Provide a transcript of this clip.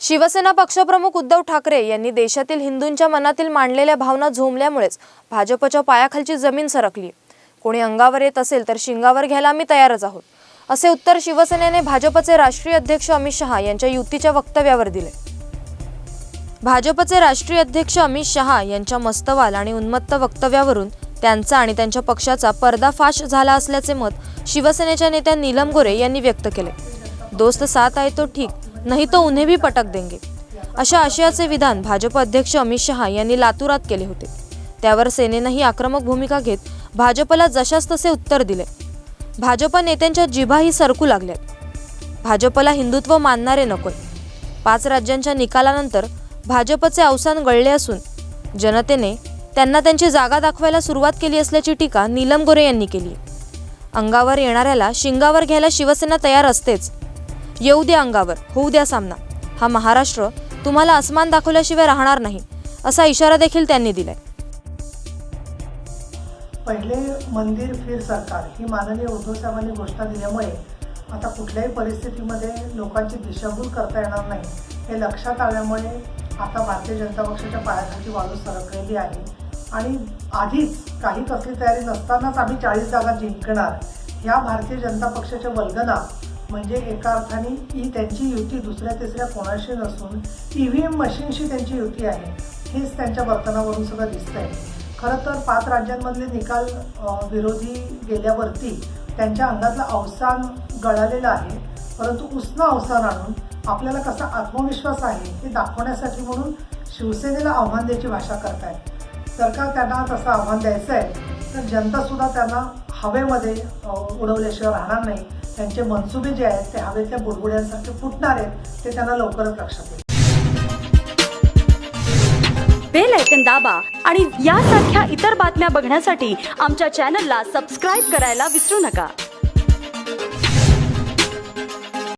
शिवसेना पक्षप्रमुख उद्धव ठाकरे यांनी देशातील हिंदूंच्या मनातील मांडलेल्या भावना झोंबल्यामुळेच भाजपच्या पायाखालची जमीन सरकली. कोणी अंगावर येत असेल तर शिंगावर घ्यायला आम्ही तयारच आहोत असे उत्तर शिवसेनेने भाजपचे राष्ट्रीय अध्यक्ष अमित शहा यांच्या युतीच्या वक्तव्यावर दिले. भाजपचे राष्ट्रीय अध्यक्ष अमित शहा यांच्या मस्तवाल आणि उन्मत्त वक्तव्यावरून त्यांचा आणि त्यांच्या पक्षाचा पर्दाफाश झाला असल्याचे मत शिवसेनेच्या नेत्या नीलम गोरे यांनी व्यक्त केले. दोस्त साथ आहे तो ठीक नाही तो उन्हे भी पटक देंगे. अशा आशयाचे विधान भाजप अध्यक्ष अमित शहा यांनी लातूरात केले होते. त्यावर सेनेनंही आक्रमक भूमिका घेत भाजपला जशास तसे उत्तर दिले. भाजप नेत्यांच्या जिभाही सरकू लागल्यात. भाजपला हिंदुत्व मानणारे नकोय. पाच राज्यांच्या निकालानंतर भाजपचे अवसान गळले असून जनतेने त्यांना त्यांची जागा दाखवायला सुरुवात केली असल्याची टीका नीलम गोरे यांनी केली अंगावर येणाऱ्याला शिंगावर घ्यायला शिवसेना तयार असतेच येऊ द्या अंगावर होऊ द्या सामना. हा महाराष्ट्र तुम्हाला अस्मान दाखवल्याशिवाय राहणार नाही असा इशारा देखील त्यांनी दिलाय. पहिले मंदिर फिर सरकार ही माननीय उद्धव साहेबांनी घोषणा दिल्यामुळे आता कुठल्याही परिस्थितीमध्ये लोकांची दिशाभूल करता येणार नाही. हे लक्षात आल्यामुळे आता भारतीय जनता पक्षाच्या पायाखालची वाळू सरकलेली आहे. आणि आधीच काही कसली तयारी नसतानाच आम्ही चाळीस जागा जिंकणार. ह्या भारतीय जनता पक्षाच्या वल्गना म्हणजे एका अर्थाने ही त्यांची युती दुसऱ्या तिसऱ्या कोणाशी नसून ई व्ही एम मशीनशी त्यांची युती आहे. हेच त्यांच्या वर्तनावरून सुद्धा दिसत आहे खरं तर पाच राज्यांमधले निकाल विरोधी गेल्यावरती त्यांच्या अंगातलं अवसान गळालेलं आहे. परंतु उष्ण अवसान आणून आपल्याला कसा आत्मविश्वास आहे हे दाखवण्यासाठी म्हणून शिवसेनेला आव्हान द्यायची भाषा करतायत. जर का त्यांना तसं आव्हान द्यायचं आहे तर जनतासुद्धा त्यांना हवेमध्ये उडवल्याशिवाय राहणार नाही. त्यांचे मनसुबे जे आहेत ते हवेतल्या बुडबुड्यांसारखे फुटणार आहेत ते त्यांना लवकरच लक्षात येईल. बेल ऐकन दाबा आणि यासारख्या इतर बातम्या बघण्यासाठी आमच्या चॅनलला सबस्क्राईब करायला विसरू नका.